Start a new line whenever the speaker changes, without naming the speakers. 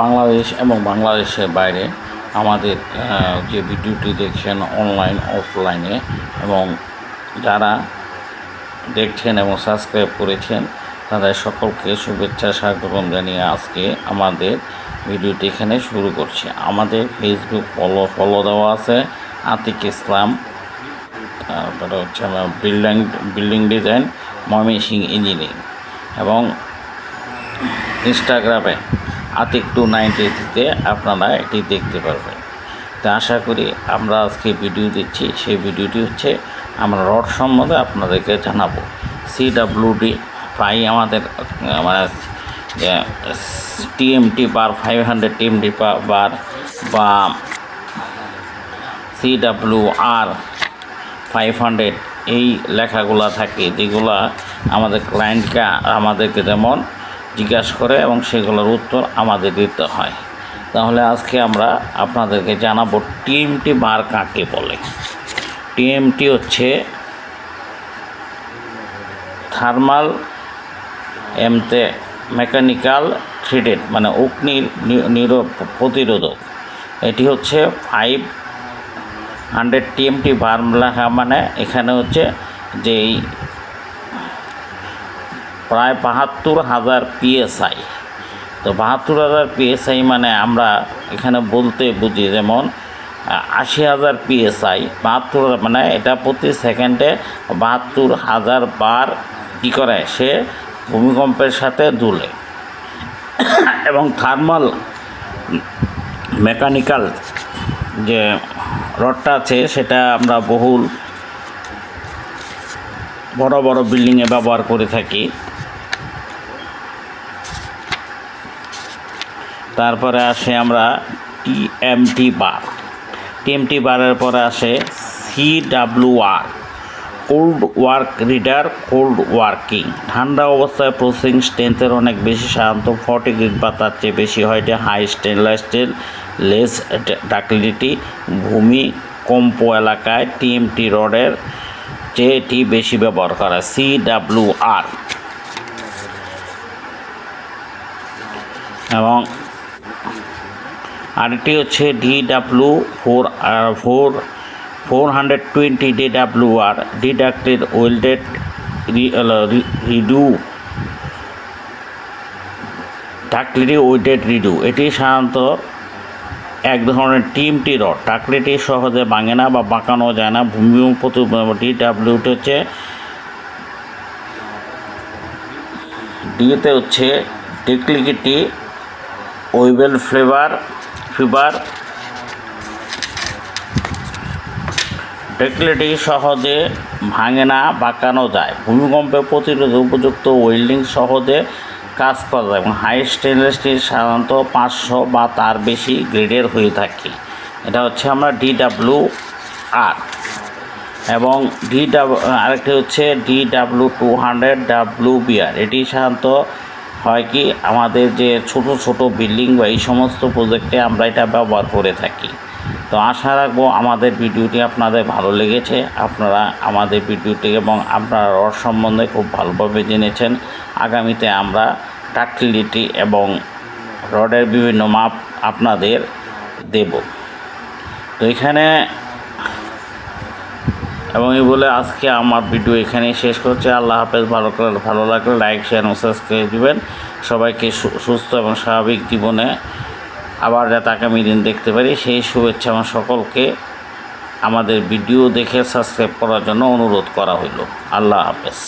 বাংলাদেশ এবং বাংলাদেশের বাইরে আমাদের যে ভিডিওটি দেখছেন অনলাইন অফলাইনে এবং যারা দেখছেন এবং সাবস্ক্রাইব করেছেন, তাদের সকলকে শুভেচ্ছা, স্বাগতম জানিয়ে আজকে আমাদের ভিডিওটি এখানে শুরু করছি। আমাদের ফেসবুক ফলো ফলো দেওয়া আছে, আতিক ইসলাম তারপরে হচ্ছে আমার building building design Mymensingh engineering এবং ইনস্টাগ্রামে আতিক টু নাইনটিতে আপনারা এটি দেখতে পারবেন। তো আশা করি আমরা আজকে ভিডিও দিচ্ছি। সেই ভিডিওটি হচ্ছে আমরা রড সম্বন্ধে আপনাদেরকে জানাব। সি সিডাব্লিউডি প্রায় আমাদের মানে TMT bar five hundred TMT bar বা C C W R five hundred এই লেখাগুলো থাকে। যেগুলা আমাদের ক্লায়েন্টকে আমাদেরকে যেমন জিজ্ঞাসা করে এবং সেগুলোর উত্তর আমাদের দিতে হয়। তাহলে আজকে আমরা আপনাদেরকে জানাব টিএমটি বার কাকে বলে? টিএমটি হচ্ছে থার্মাল, এমতে মেকানিক্যাল থ্রিডেড মানে অগ্নি নির প্রতিরোধক। এটি হচ্ছে ফাইভ হান্ড্রেড টিএমটি ভার্ম লেখা মানে এখানে হচ্ছে যেই প্রায় বাহাত্তর হাজার পিএসআই তো বাহাত্তর হাজার পিএসআই মানে আমরা এখানে বলতে বুঝি, যেমন আশি হাজার পিএসআই বাহাত্তর মানে এটা প্রতি সেকেন্ডে বাহাত্তর হাজার বার কী করে? সে ভূমিকম্পের সাথে দুলে। এবং থার্মাল মেকানিক্যাল যে রডটা আছে, সেটা আমরা বহুল বড় বড় বিল্ডিংয়ে ব্যবহার করে থাকি। তারপরে আসে আমরা টিএমটি বার টিএমটি বারের পরে আসে C W R cold work reader cold working ঠান্ডা অবস্থায় প্রসেসিং স্ট্রেংথের অনেক বেশি, সাধারণত ফর্টি গ্রিড বা তার চেয়ে বেশি হয়। এটা high stainless steel less ductility ভূমি কম্প এলাকায় টিএমটি রডের চেয়ে এটি বেশি ব্যবহার করা সি ডাব্লিউ আর এবং আরেকটি হচ্ছে D W four four four hundred twenty D W R deducted welded reduced ductility welded reduced এটি সাধারণত এক ধরনের টিমটি রড। টাকলিটি সহজে ভাঙে না বা বাঁকানো যায় না। ভূমি ডাব্লিউটি হচ্ছে ডিতে হচ্ছে ডিক্লিকিটি ওয়েবেল ফ্লেভার ফিবার ডেকলেটি সহজে ভাঙে না, বাঁকানো যায়। ভূমিকম্পে প্রতিরোধ উপযুক্ত ওয়েল্ডিং সহজে কাজ করা যায় এবং হাই স্টেনলেস স্টিল সাধারণত পাঁচশো বা তার বেশি গ্রেডের হয়ে থাকে। এটা হচ্ছে আমরা ডিডাব্লিউ আর। এবং ডি ডাব্লু আরেকটি হচ্ছে D W two hundred W B R এটি সাধারণত হয় কি? আমাদের যে ছোট ছোট বিল্ডিং বা এই সমস্ত প্রজেক্টে আমরা এটা ব্যবহার করে থাকি। তো আশা রাখব আমাদের ভিডিওটি আপনাদের ভালো লেগেছে। আপনারা আমাদের ভিডিওটি এবং আপনারা রড সম্বন্ধে খুব ভালোভাবে জেনেছেন। আগামীতে আমরা ডাক্টিলিটি এবং রডের বিভিন্ন মাপ আপনাদের দেব। তো এখানে এবং এই বলে আজকে আমার ভিডিও এখানেই শেষ করছে। আল্লাহ হাফেজ, ভালো করে ভালো লাগলে লাইক শেয়ার এবং সাবস্ক্রাইব দিবেন। সবাইকে সুস্থ এবং স্বাভাবিক জীবনে আবার যাতে আগামী দিন দেখতে পারি। সেই শুভেচ্ছা আমার সকলকে আমাদের ভিডিও দেখে সাবস্ক্রাইব করার জন্য অনুরোধ করা হইল। আল্লাহ হাফেজ।